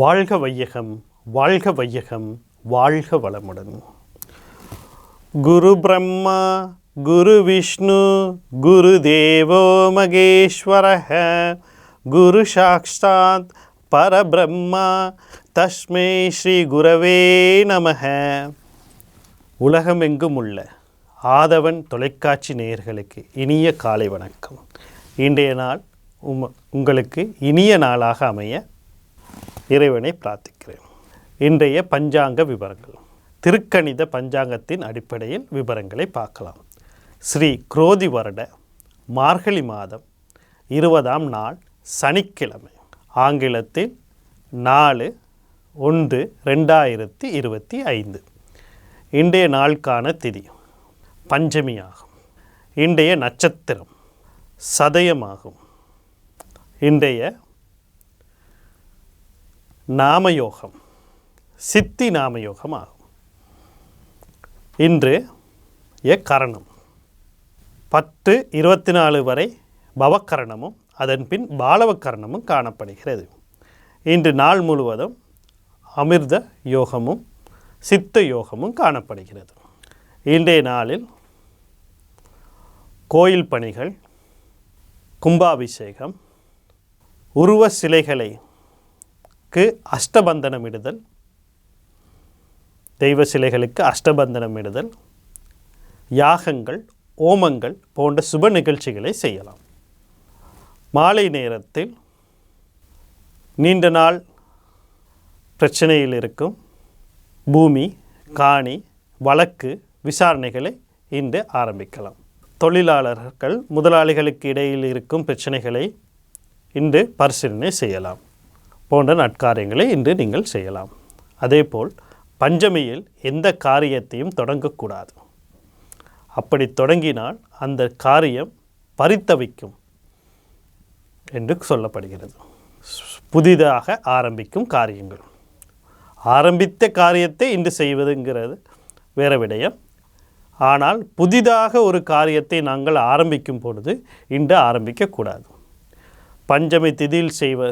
வாழ்க வையகம் வாழ்க வையகம் வாழ்க வளமுடன். குரு பிரம்மா குரு விஷ்ணு குரு தேவோ மகேஸ்வரः குரு சாக்ஷாத் பரபிரம்மா தஸ்மை ஸ்ரீ குரவே நமக உலகமெங்கும் உள்ள ஆதவன் தொலைக்காட்சி நேயர்களுக்கு இனிய காலை வணக்கம். இன்றைய நாள் உம் உங்களுக்கு இனிய நாளாக அமைய இறைவனை பிரார்த்திக்கிறேன். இன்றைய பஞ்சாங்க விவரங்கள். திருக்கணித பஞ்சாங்கத்தின் அடிப்படையில் விவரங்களை பார்க்கலாம். ஸ்ரீ குரோதி வருட மார்கழி மாதம் இருபதாம் நாள் சனிக்கிழமை ஆங்கிலத்தில் நாலு ஒன்று ரெண்டாயிரத்தி இருபத்தி ஐந்து. இன்றைய நாளுக்கான திதி பஞ்சமியாகும். இன்றைய நட்சத்திரம் சதயமாகும். இன்றைய நாமயோகம். சித்தி நாமயோகம் ஆகும் இன்று எ கரணம் பத்து இருபத்தி நாலு வரை பவக்கரணமும் அதன் பின் பாலவக்கரணமும் காணப்படுகிறது. இன்று நாள் முழுவதும் அமிர்த யோகமும் சித்த யோகமும் காணப்படுகிறது. இன்றைய நாளில் கோயில் பணிகள் கும்பாபிஷேகம் உருவ சிலைகளை சிலைகளுக்கு அஷ்டபந்தனமிடுதல். தெய்வ சிலைகளுக்கு அஷ்டபந்தனமிடுதல். யாகங்கள் ஓமங்கள் போன்ற சுப நிகழ்ச்சிகளை செய்யலாம். மாலை நேரத்தில் நீண்ட நாள் பிரச்சனையில் இருக்கும் பூமி காணி வழக்கு விசாரணைகளை இன்று ஆரம்பிக்கலாம். தொழிலாளர்கள் முதலாளிகளுக்கு இடையில் இருக்கும் பிரச்சனைகளை இன்று பரிசீலனை செய்யலாம். போன்ற நட்காரியங்களை இன்று நீங்கள் செய்யலாம். அதேபோல் பஞ்சமியில் எந்த காரியத்தையும் தொடங்கக்கூடாது. அப்படி தொடங்கினால் அந்த காரியம் பரித்தவிக்கும் என்று சொல்லப்படுகிறது. புதிதாக ஆரம்பிக்கும் காரியங்கள். ஆரம்பித்த காரியத்தை இன்று செய்வதுங்கிறது வேறு விடயம். ஆனால் புதிதாக ஒரு காரியத்தை நாங்கள் ஆரம்பிக்கும் பொழுது இன்று ஆரம்பிக்கக்கூடாது. பஞ்சமி திதியில் செய்வ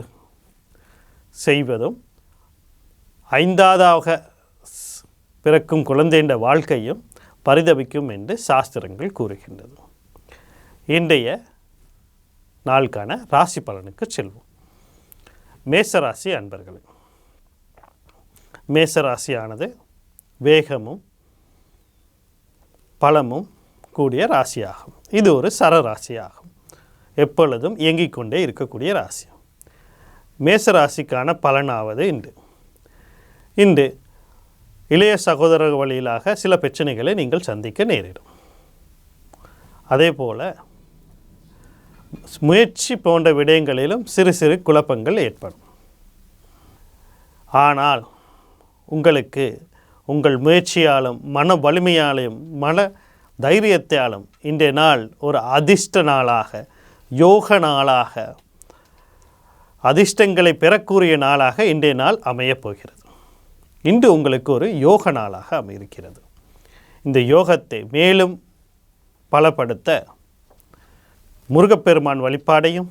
செய்வதும் ஐந்தாவதாக பிறக்கும் குழந்தையின் வாழ்க்கையும் பரிதவிக்கும் என்று சாஸ்திரங்கள் கூறுகின்றது. இன்றைய நாளுக்கான ராசி பலனுக்கு செல்வோம். மேசராசி அன்பர்களே மேசராசியானது வேகமும் பலமும் கூடிய ராசியாகும். இது ஒரு சரராசியாகும். எப்பொழுதும் இயங்கிக் கொண்டே இருக்கக்கூடிய ராசி. மேசராசிக்கான பலனாவது இன்று. இன்று இளைய சகோதரர் வழியிலாக சில பிரச்சனைகளை நீங்கள் சந்திக்க நேரிடும். அதே போல் முயற்சி போன்ற விடயங்களிலும் சிறு சிறு குழப்பங்கள் ஏற்படும். ஆனால் உங்களுக்கு உங்கள் முயற்சியாலும் மன வலிமையாலும் மன தைரியத்தாலும் இன்றைய நாள் ஒரு அதிர்ஷ்ட நாளாக யோக நாளாக அதிர்ஷ்டங்களை பெறக்கூடிய நாளாக இன்றைய நாள் அமையப் போகிறது. இன்று உங்களுக்கு ஒரு யோக நாளாக அமையிருக்கிறது இந்த யோகத்தை மேலும் பலப்படுத்த முருகப்பெருமான் வழிபாடையும்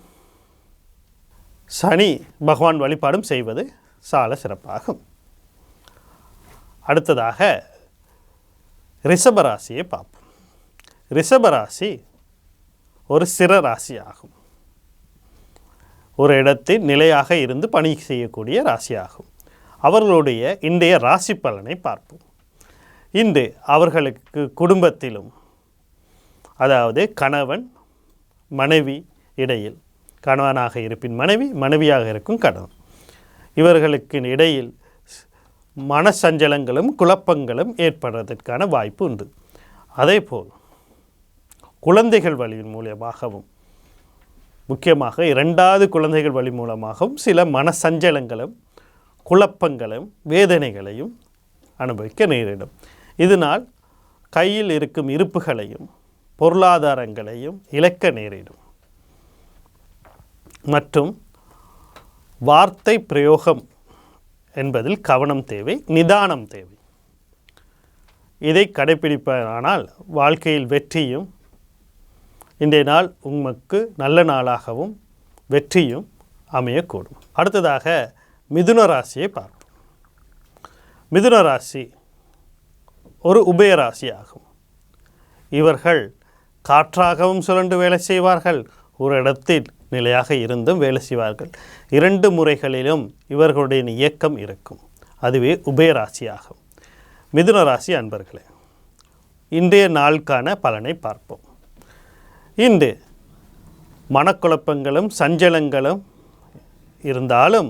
சனி பகவான் வழிபாடும் செய்வது சால சிறப்பாகும். அடுத்ததாக ரிஷபராசியை பார்ப்போம். ரிஷபராசி ஒரு சிற ராசி ஆகும் ஒரு இடத்தில் நிலையாக இருந்து பணி செய்யக்கூடிய ராசியாகும். அவர்களுடைய இன்றைய ராசி பலனை பார்ப்போம். இன்று அவர்களுக்கு குடும்பத்திலும் அதாவது கணவன் மனைவி இடையில் கணவனாக இருப்பின் மனைவி மனைவியாக இருக்கும் கணவன் இவர்களுக்கு இடையில் மனசஞ்சலங்களும் குழப்பங்களும் ஏற்படுறதற்கான வாய்ப்பு உண்டு. அதேபோல் குழந்தைகள் வழியின் மூலியமாகவும் முக்கியமாக இரண்டாவது குழந்தைகள் வழி மூலமாகவும் சில மனசஞ்சலங்களும் குழப்பங்களும் வேதனைகளையும் அனுபவிக்க நேரிடும். இதனால் கையில் இருக்கும் இருப்புகளையும் பொருளாதாரங்களையும் இழக்க நேரிடும். மற்றும் வார்த்தை பிரயோகம் என்பதில் கவனம் தேவை நிதானம் தேவை. இதை கடைப்பிடிப்பதானால் வாழ்க்கையில் வெற்றியும் இன்றைய நாள் உமக்கு நல்ல நாளாகவும் வெற்றியும் அமையக்கூடும். அடுத்ததாக மிதுன ராசியை பார்ப்போம். மிதுன ராசி ஒரு உபயராசி ஆகும் இவர்கள் காற்றாகவும் சுழண்டு வேலை செய்வார்கள் ஒரு இடத்தில் நிலையாக இருந்தும் வேலை செய்வார்கள். இரண்டு முறைகளிலும் இவர்களுடைய இயக்கம் இருக்கும். அதுவே உபயராசி ஆகும் மிதுன ராசி அன்பர்களே இன்றைய நாளுக்கான பலனை பார்ப்போம். இன்று மனக்குழப்பங்களும் சஞ்சலங்களும் இருந்தாலும்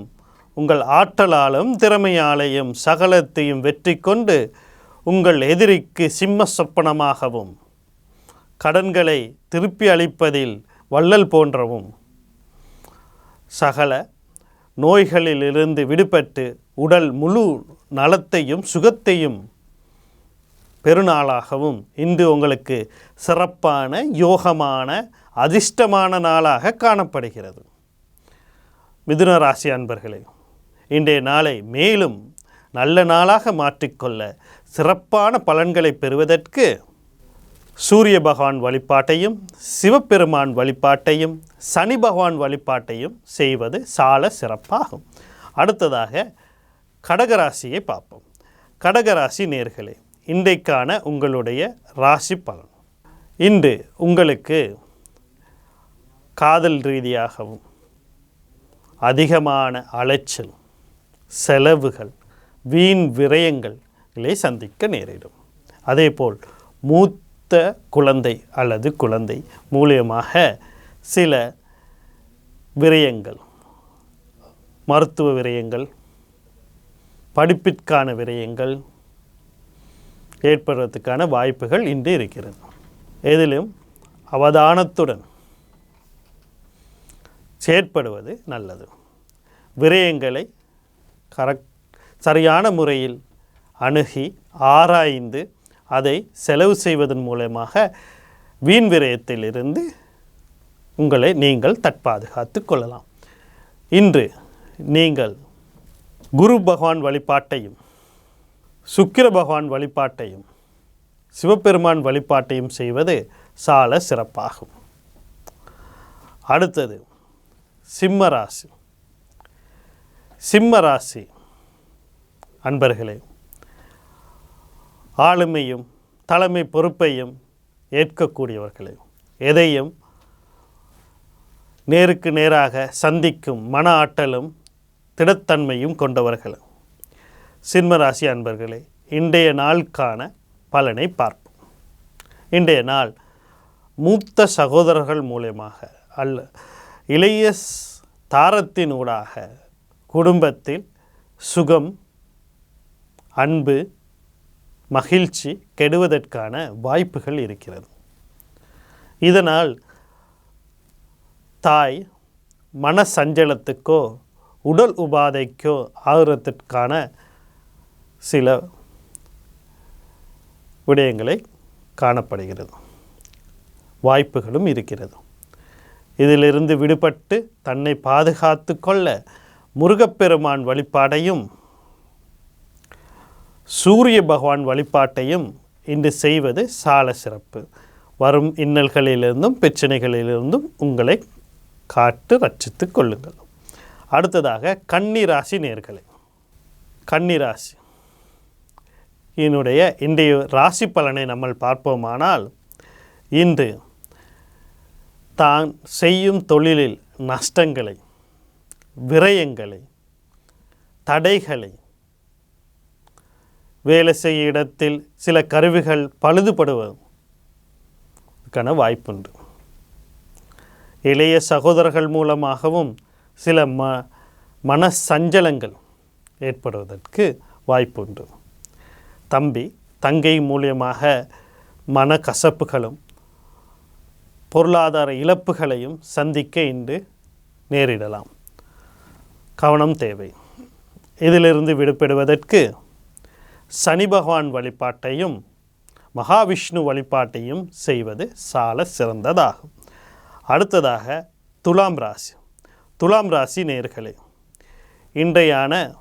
உங்கள் ஆற்றலாலும் திறமையாலையும் சகலத்தையும் வெற்றி கொண்டு உங்கள் எதிரிக்கு சிம்ம சொப்பனமாகவும் கடன்களை திருப்பி அளிப்பதில் வள்ளல் போன்றவும் சகல நோய்களிலிருந்து விடுபட்டு உடல் முழு நலத்தையும் சுகத்தையும் பெருநாளாகவும் இன்று உங்களுக்கு சிறப்பான யோகமான அதிர்ஷ்டமான நாளாக காணப்படுகிறது. மிதுன ராசி அன்பர்களே இன்றைய நாளை மேலும் நல்ல நாளாக மாற்றிக்கொள்ள சிறப்பான பலன்களை பெறுவதற்கு சூரிய பகவான் வழிபாட்டையும் சிவபெருமான் வழிபாட்டையும் சனி பகவான் வழிபாட்டையும் செய்வது சால சிறப்பாகும். அடுத்ததாக கடகராசியை பார்ப்போம். கடகராசி நேர்களே இன்றைக்கான உங்களுடைய ராசி பலன். இன்று உங்களுக்கு காதல் ரீதியாகவும் அதிகமான அலைச்சல் செலவுகள் வீண் விரயங்களை சந்திக்க நேரிடும். அதேபோல் மூத்த குழந்தை அல்லது குழந்தை மூலியமாக சில விரயங்கள் மருத்துவ விரயங்கள் படிப்பிற்கான விரயங்கள் ஏற்படுறதுக்கான வாய்ப்புகள் இன்று இருக்கிறது. எதிலும் அவதானத்துடன் செயற்படுவது நல்லது. விரயங்களை கரெக்ட் சரியான முறையில் அணுகி ஆராய்ந்து அதை செலவு செய்வதன் மூலமாக வீண் விரயத்திலிருந்து உங்களை நீங்கள் தற்பாதுகாத்து கொள்ளலாம். இன்று நீங்கள் குரு பகவான் வழிபாட்டையும் சுக்கிர பகவான் வழிபாட்டையும் சிவபெருமான் வழிபாட்டையும் செய்வது சால சிறப்பாகும். அடுத்தது சிம்ம ராசி. சிம்ம ராசி அன்பர்களே ஆளுமையும் தலைமை பொறுப்பையும் ஏற்கக்கூடியவர்களே எதையும் நேருக்கு நேராக சந்திக்கும் மன ஆற்றலும் திடத்தன்மையும் கொண்டவர்கள். சிம்மராசி அன்பர்களே இன்றைய நாளுக்கான பலனை பார்ப்போம். இன்றைய நாள் மூத்த சகோதரர்கள் மூலயமாக அல்ல இளைய தாரத்தினூடாக குடும்பத்தில் சுகம் அன்பு மகிழ்ச்சி கெடுவதற்கான வாய்ப்புகள் இருக்கிறது. இதனால் தாய் மன சஞ்சலத்துக்கோ உடல் உபாதைக்கோ ஆகிறதுக்கான சில விடயங்களை காணப்படுகிறது. வாய்ப்புகளும் இருக்கிறது. இதிலிருந்து விடுபட்டு தன்னை பாதுகாத்து கொள்ள முருகப்பெருமான் வழிபாடையும் சூரிய பகவான் வழிபாட்டையும் இன்று செய்வது சால சிறப்பு. வரும் இன்னல்களிலிருந்தும் பிரச்சனைகளிலிருந்தும் உங்களை காட்டு ரட்சித்து கொள்ளுங்கள். அடுத்ததாக கன்னிராசி நேர்களை. கன்னிராசி. என்னுடைய இன்றைய ராசி பலனை நம்ம பார்ப்போமானால் இன்று தான் செய்யும் தொழிலில் நஷ்டங்களை விரயங்களை தடைகளை வேலை செய்ய இடத்தில் சில கருவிகள் பழுதுபடுவதற்கான வாய்ப்புண்டு. இளைய சகோதரர்கள் மூலமாகவும் சில ம மன சஞ்சலங்கள் ஏற்படுவதற்கு வாய்ப்புண்டு. தம்பி தங்கை மூலியமாக மன கசப்புகளும் பொருளாதார இழப்புகளையும் சந்திக்க இன்று நேரிடலாம். கவனம் தேவை. இதிலிருந்து விடுபடுவதற்கு சனி பகவான் வழிபாட்டையும் மகாவிஷ்ணு வழிபாட்டையும் செய்வது சால சிறந்ததாகும். அடுத்ததாக துலாம் ராசி. துலாம் ராசி நேர்களே இன்றையான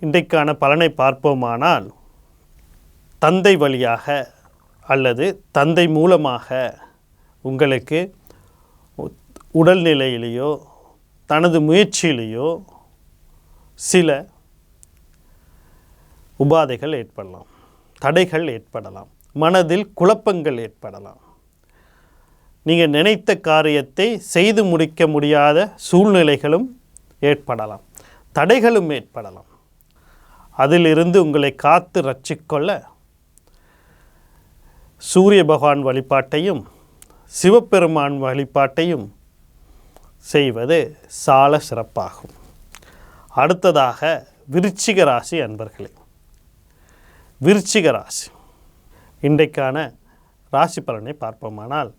இன்றைக்கான பலனை பார்ப்போமானால் தந்தை வழியாக அல்லது தந்தை மூலமாக உங்களுக்கு உடல்நிலையிலேயோ தனது முயற்சியிலேயோ சில உபாதைகள் ஏற்படலாம் தடைகள் ஏற்படலாம் மனதில் குழப்பங்கள் ஏற்படலாம். நீங்கள் நினைத்த காரியத்தை செய்து முடிக்க முடியாத சூழ்நிலைகளும் ஏற்படலாம் தடைகளும் ஏற்படலாம். அதிலிருந்து உங்களை காத்து ரட்சிக்கொள்ள சூரிய பகவான் வழிபாட்டையும் சிவபெருமான் வழிபாட்டையும் செய்வது சால சிறப்பாகும். அடுத்ததாக விருச்சிக ராசி அன்பர்களே. விருச்சிக ராசி. இன்றைக்கான ராசி பலனை பார்ப்போமானால்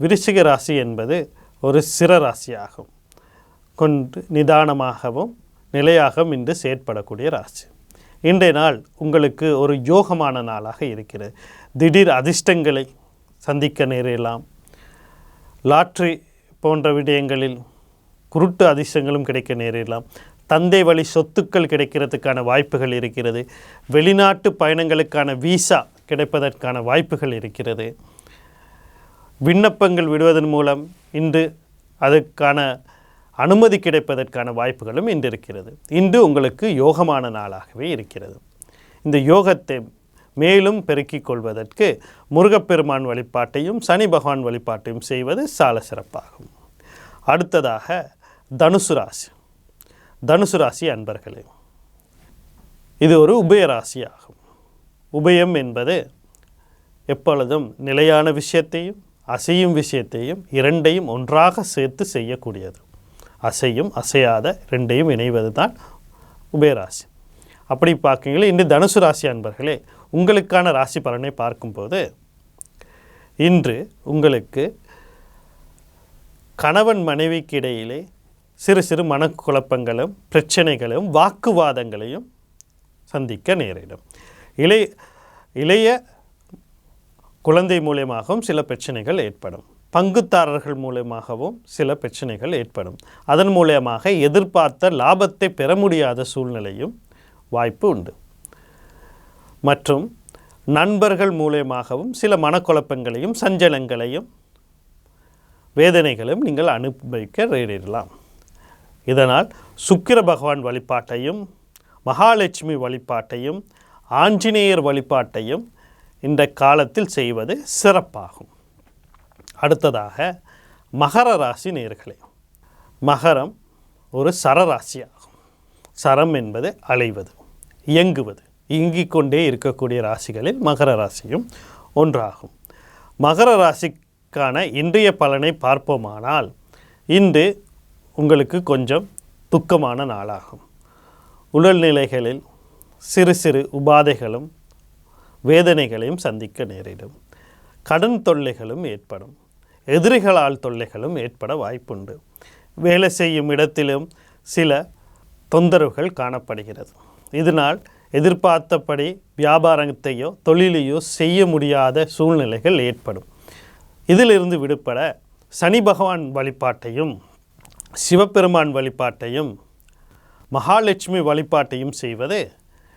விருச்சிக ராசி என்பது ஒரு சிற ராசியாகும். கொண்டு நிதானமாகவும் நிலையாகவும் இன்று செயற்படக்கூடிய ராசி. இன்றைய நாள் உங்களுக்கு ஒரு யோகமான நாளாக இருக்கிறது. திடீர் அதிர்ஷ்டங்களை சந்திக்க நேரலாம் லாட்ரி போன்ற விடயங்களில் குருட்டு அதிர்ஷ்டங்களும் கிடைக்க நேரிடலாம். தந்தை வழி சொத்துக்கள் கிடைக்கிறதுக்கான வாய்ப்புகள் இருக்கிறது. வெளிநாட்டு பயணங்களுக்கான வீசா கிடைப்பதற்கான வாய்ப்புகள் இருக்கிறது. விண்ணப்பங்கள் விடுவதன் மூலம் இன்று அதுக்கான அனுமதி கிடைப்பதற்கான வாய்ப்புகளும் இன்று இருக்கிறது இன்று உங்களுக்கு யோகமான நாளாகவே இருக்கிறது. இந்த யோகத்தை மேலும் பெருக்கிக் கொள்வதற்கு முருகப்பெருமான் வழிபாட்டையும் சனி பகவான் வழிபாட்டையும் செய்வது சால சிறப்பாகும். அடுத்ததாக தனுசு ராசி. தனுசு ராசி அன்பர்களே இது ஒரு உபயராசி ஆகும் உபயம் என்பது எப்பொழுதும் நிலையான விஷயத்தையும் அசையும் விஷயத்தையும் இரண்டையும் ஒன்றாக சேர்த்து செய்யக்கூடியது. அசையும் அசையாத ரெண்டையும் இணைவது தான் உபயராசி. அப்படி பார்க்கீங்களே இன்று தனுசு ராசி அன்பர்களே உங்களுக்கான ராசி பலனை பார்க்கும்போது இன்று உங்களுக்கு கணவன் மனைவிக்கு இடையிலே சிறு சிறு மனக்குழப்பங்களும் பிரச்சனைகளும் வாக்குவாதங்களையும் சந்திக்க நேரிடும். இளைய இளைய குழந்தை மூலியமாகவும் சில பிரச்சனைகள் ஏற்படும். பங்குதாரர்கள் மூலயமாகவும் சில பிரச்சனைகள் ஏற்படும். அதன் மூலயமாக எதிர்பார்த்த லாபத்தை பெற முடியாத சூழ்நிலையும் வாய்ப்பு உண்டு. மற்றும் நண்பர்கள் மூலயமாகவும் சில மனக்குழப்பங்களையும் சஞ்சலங்களையும் வேதனைகளையும் நீங்கள் அனுபவிக்க நேரிடலாம். இதனால் சுக்கிர பகவான் வழிபாட்டையும் மகாலட்சுமி வழிபாட்டையும் ஆஞ்சநேயர் வழிபாட்டையும் இந்த காலத்தில் செய்வது சிறப்பாகும். அடுத்ததாக மகர ராசி நேர்களே. மகரம் ஒரு சரராசியாகும். சரம் என்பது அலைவது இயங்குவது இயங்கிக் கொண்டே இருக்கக்கூடிய ராசிகளில் மகர ராசியும் ஒன்றாகும். மகர ராசிக்கான இன்றைய பலனை பார்ப்போமானால் இன்று உங்களுக்கு கொஞ்சம் துக்கமான நாளாகும். உடல்நிலைகளில் சிறு சிறு உபாதைகளும் வேதனைகளையும் சந்திக்க நேரிடும். கடன் தொல்லைகளும் ஏற்படும். எதிரிகளால் தொல்லைகளும் ஏற்பட வாய்ப்புண்டு. வேலை செய்யும் இடத்திலும் சில தொந்தரவுகள் காணப்படுகிறது. இதனால் எதிர்பார்த்தபடி வியாபாரத்தையோ தொழிலையோ செய்ய முடியாத சூழ்நிலைகள் ஏற்படும். இதிலிருந்து விடுபட சனி பகவான் வழிபாட்டையும் சிவபெருமான் வழிபாட்டையும் மகாலட்சுமி வழிபாட்டையும் செய்வது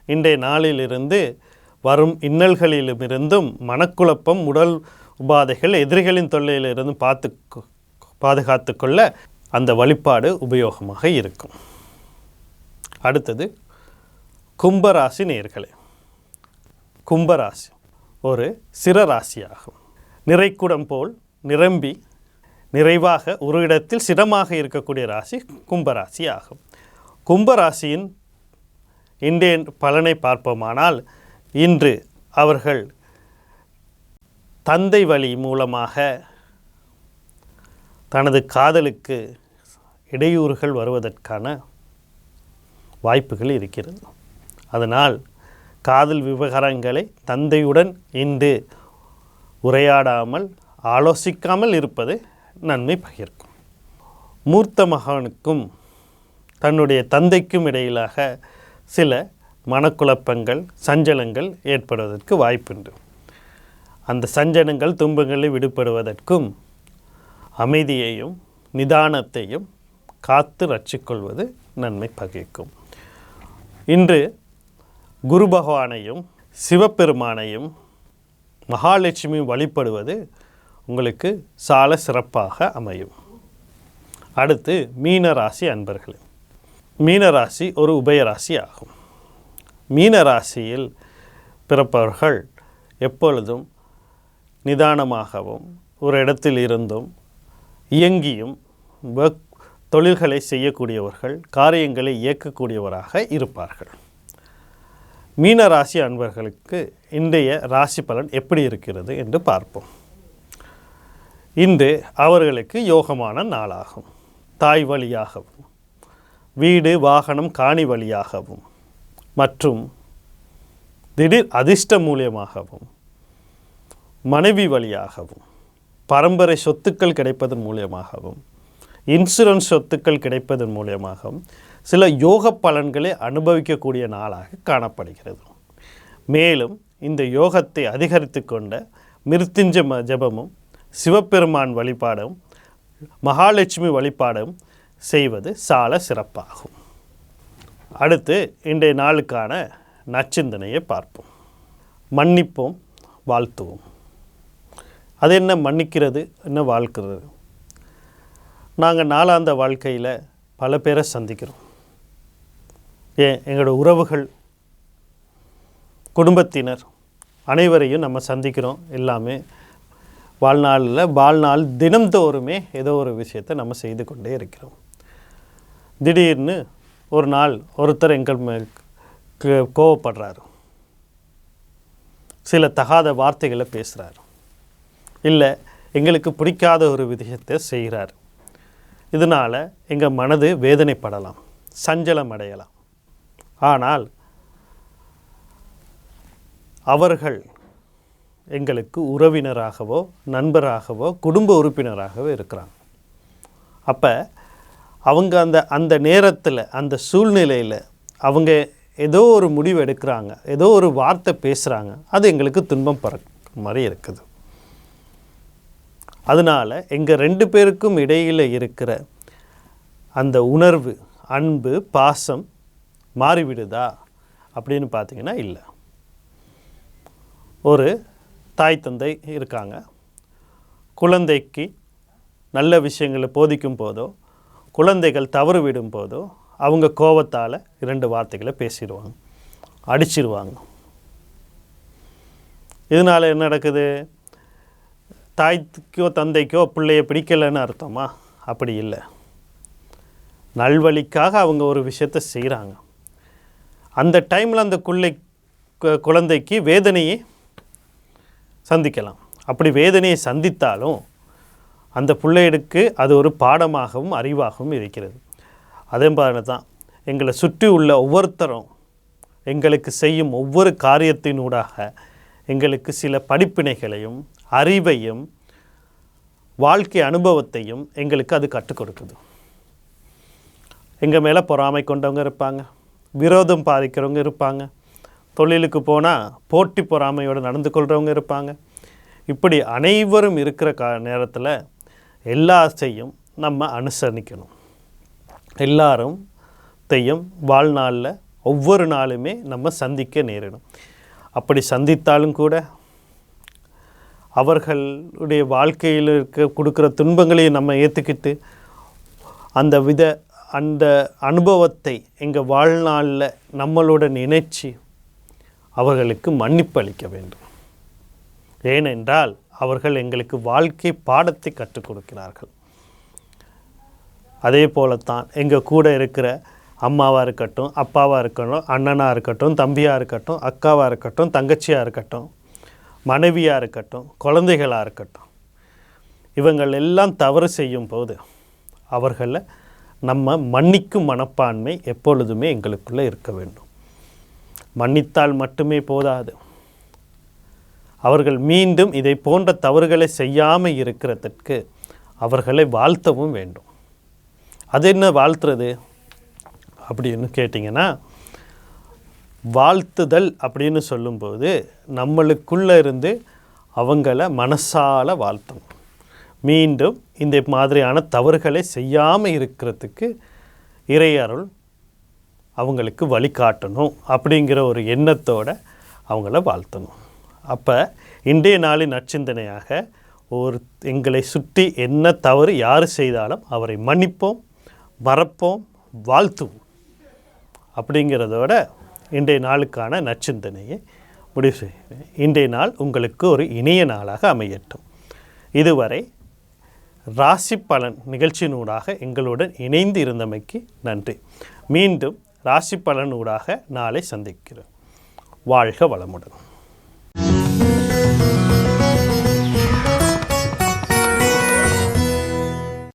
இன்றைய நாளிலிருந்து வரும் இன்னல்களிலுமிருந்தும் மனக்குழப்பம் உடல் உபாதைகள் எதிரிகளின் தொல்லையிலிருந்து பார்த்து பாதுகாத்து கொள்ள அந்த வழிபாடு உபயோகமாக இருக்கும். அடுத்தது கும்பராசி நேர்களே. கும்பராசி ஒரு சிறராசியாகும் நிறைக்குடம் போல் நிரம்பி நிறைவாக ஒரு இடத்தில் சிரமாக இருக்கக்கூடிய ராசி கும்பராசி ஆகும் கும்பராசியின் இன்றைய பலனை பார்ப்போமானால் இன்று அவர்கள் தந்தை வழி மூலமாக தனது காதலுக்கு இடையூறுகள் வருவதற்கான வாய்ப்புகள் இருக்கிறது. அதனால் காதல் விவகாரங்களை தந்தையுடன் இன்று உரையாடாமல் ஆலோசிக்காமல் இருப்பது நன்மை பகிர்க்கும். மூர்த்த மகனுக்கும் தன்னுடைய தந்தைக்கும் இடையிலாக சில மனக்குழப்பங்கள் சஞ்சலங்கள் ஏற்படுவதற்கு வாய்ப்புண்டு. அந்த சஞ்சனங்கள் துன்பங்களை விடுபடுவதற்கும் அமைதியையும் நிதானத்தையும் காத்து ரட்சிக்கொள்வது நன்மை பகிக்கும். இன்று குரு பகவானையும் சிவபெருமானையும் மகாலட்சுமி வழிபடுவது உங்களுக்கு சால சிறப்பாக அமையும். அடுத்து மீனராசி அன்பர்கள் அன்பர்களே. மீனராசி ஒரு உபயராசி ஆகும். மீனராசியில் பிறப்பவர்கள் எப்பொழுதும் நிதானமாகவும் ஒரு இடத்தில் இருந்தும் இயங்கியும் தொழில்களை செய்யக்கூடியவர்கள் காரியங்களை இயக்கக்கூடியவராக இருப்பார்கள். மீன ராசி அன்பர்களுக்கு இன்றைய ராசி பலன் எப்படி இருக்கிறது என்று பார்ப்போம். இன்று அவர்களுக்கு யோகமான நாளாகும். தாய் வழியாகவும் வீடு வாகனம் காணி வழியாகவும் மற்றும் திடீர் அதிர்ஷ்ட மூலியமாகவும் மனைவி வழியாகவும் பரம்பரை சொத்துக்கள் கிடைப்பதன் மூலியமாகவும் இன்சூரன்ஸ் சொத்துக்கள் கிடைப்பதன் மூலியமாகவும் சில யோக பலன்களை அனுபவிக்கக்கூடிய நாளாக காணப்படுகிறது. மேலும் இந்த யோகத்தை அதிகரித்து கொண்ட மிருத்யுஞ்ச ம- ஜெபமும் சிவபெருமான் வழிபாடும் மகாலட்சுமி வழிபாடும் செய்வது சால சிறப்பாகும். அடுத்து இன்றைய நாளுக்கான நச்சிந்தனையை பார்ப்போம். மன்னிப்போம் வாழ்த்துவோம். அது என்ன மன்னிக்கிறது என்ன வாழ்க்கிறது? நாங்கள் நாளாந்த வாழ்க்கையில் பல பேரை சந்திக்கிறோம். ஏன்? எங்களோட உறவுகள் குடும்பத்தினர் அனைவரையும் நம்ம சந்திக்கிறோம் எல்லாமே. வாழ்நாளில் வாழ்நாள் தினம்தோறுமே ஏதோ ஒரு விஷயத்தை நம்ம செய்து கொண்டே இருக்கிறோம். திடீர்னு ஒரு நாள் ஒருத்தர் எங்கள் மேல் கோவப்படுறாரு. சில தகாத வார்த்தைகளை பேசுகிறாரு இல்லை எங்களுக்கு பிடிக்காத ஒரு விஷயத்தை செய்கிறார். இதனால் எங்கள் மனது வேதனைப்படலாம் சஞ்சலம் அடையலாம். ஆனால் அவர்கள் எங்களுக்கு உறவினராகவோ நண்பராகவோ குடும்ப உறுப்பினராகவோ இருக்கிறாங்க. அப்போ அவங்க அந்த அந்த நேரத்தில் அந்த சூழ்நிலையில் அவங்க ஏதோ ஒரு முடிவு எடுக்கிறாங்க ஏதோ ஒரு வார்த்தை பேசுகிறாங்க அது எங்களுக்கு துன்பம் பறக்கும் மாதிரி இருக்குது. அதனால் எங்கள் ரெண்டு பேருக்கும் இடையில் இருக்கிற அந்த உணர்வு அன்பு பாசம் மாறிவிடுதா அப்படின்னு பார்த்தீங்கன்னா இல்லை. ஒரு தாய் தந்தை இருக்காங்க. குழந்தைக்கு நல்ல விஷயங்களை போதிக்கும் போதோ குழந்தைகள் தவறு விடும் போதோ அவங்க கோபத்தால் இரண்டு வார்த்தைகளை பேசிடுவாங்க அடிச்சிருவாங்க. இதனால் என்ன நடக்குது? தாய்க்கோ தந்தைக்கோ பிள்ளைய பிடிக்கலைன்னு அர்த்தமா? அப்படி இல்லை. நல்வழிக்காக அவங்க ஒரு விஷயத்தை செய்கிறாங்க. அந்த டைமில் அந்த குள்ளை குழந்தைக்கு வேதனையை சந்திக்கலாம். அப்படி வேதனையை சந்தித்தாலும் அந்த பிள்ளைகளுக்கு அது ஒரு பாடமாகவும் அறிவாகவும் இருக்கிறது. அதே மாதிரி தான் எங்களை சுற்றி உள்ள ஒவ்வொருத்தரும் எங்களுக்கு செய்யும் ஒவ்வொரு காரியத்தினூடாக எங்களுக்கு சில படிப்பினைகளையும் அறிவையும் வாழ்க்கை அனுபவத்தையும் எங்களுக்கு அது கற்றுக் கொடுக்குது. எங்கள் மேலே பொறாமை கொண்டவங்க இருப்பாங்க. விரோதம் பாதிக்கிறவங்க இருப்பாங்க. தொழிலுக்கு போனால் போட்டி பொறாமையோடு நடந்து கொள்கிறவங்க இருப்பாங்க. இப்படி அனைவரும் இருக்கிற கா நேரத்தில் எல்லாத்தையும் நம்ம அனுசரிக்கணும். எல்லாரும் தையும் வாழ்நாளில் ஒவ்வொரு நாளுமே நம்ம சந்திக்க நேரிடும். அப்படி சந்தித்தாலும் கூட அவர்களுடைய வாழ்க்கையில் இருக்க கொடுக்குற துன்பங்களையும் நம்ம ஏற்றுக்கிட்டு அந்த வித அந்த அனுபவத்தை எங்கள் வாழ்நாளில் நம்மளுடன் இணைச்சி அவர்களுக்கு மன்னிப்பு அளிக்க வேண்டும். ஏனென்றால் அவர்கள் எங்களுக்கு வாழ்க்கை பாடத்தை கற்றுக் கொடுக்கிறார்கள். அதே போலத்தான் எங்கள் கூட இருக்கிற அம்மாவாக இருக்கட்டும் அப்பாவாக இருக்கட்டும் அண்ணனாக இருக்கட்டும் தம்பியாக இருக்கட்டும் அக்காவாக இருக்கட்டும் தங்கச்சியாக இருக்கட்டும் மனைவியாக இருக்கட்டும் குழந்தைகளாக இருக்கட்டும் இவங்கள் எல்லாம் தவறு செய்யும் போது அவர்களை நம்ம மன்னிக்கும் மனப்பான்மை எப்பொழுதுமே எங்களுக்குள்ளே இருக்க வேண்டும். மன்னித்தால் மட்டுமே போதாது. அவர்கள் மீண்டும் இதை போன்ற தவறுகளை செய்யாமல் இருக்கிறதற்கு அவர்களை வாழ்த்தவும் வேண்டும். அது என்ன வாழ்த்துறது அப்படின்னு கேட்டிங்கன்னா வாழ்த்துதல் அப்படின்னு சொல்லும்போது நம்மளுக்குள்ளே இருந்து அவங்கள மனசால் வாழ்த்தணும். மீண்டும் இந்த மாதிரியான தவறுகளை செய்யாமல் இருக்கிறதுக்கு இறையருள் அவங்களுக்கு வழிகாட்டணும் அப்படிங்கிற ஒரு எண்ணத்தோட அவங்கள வாழ்த்தணும். அப்போ இன்றைய நாளின் நற்சிந்தனையாக ஒரு எங்களை சுற்றி என்ன தவறு யார் செய்தாலும் அவரை மன்னிப்போம் மறப்போம் வாழ்த்துவோம் அப்படிங்கிறதோட இன்றைய நாளுக்கான நச்சிந்தனையை முடிவு செய்கிறேன். இன்றைய நாள் உங்களுக்கு ஒரு இனிய நாளாக அமையட்டும். இதுவரை ராசி பலன் நிகழ்ச்சியினூடாக எங்களுடன் இணைந்து இருந்தமைக்கு நன்றி. மீண்டும் ராசி பலனூடாக நாளை சந்திக்கிறோம் வாழ்க வளமுடன்.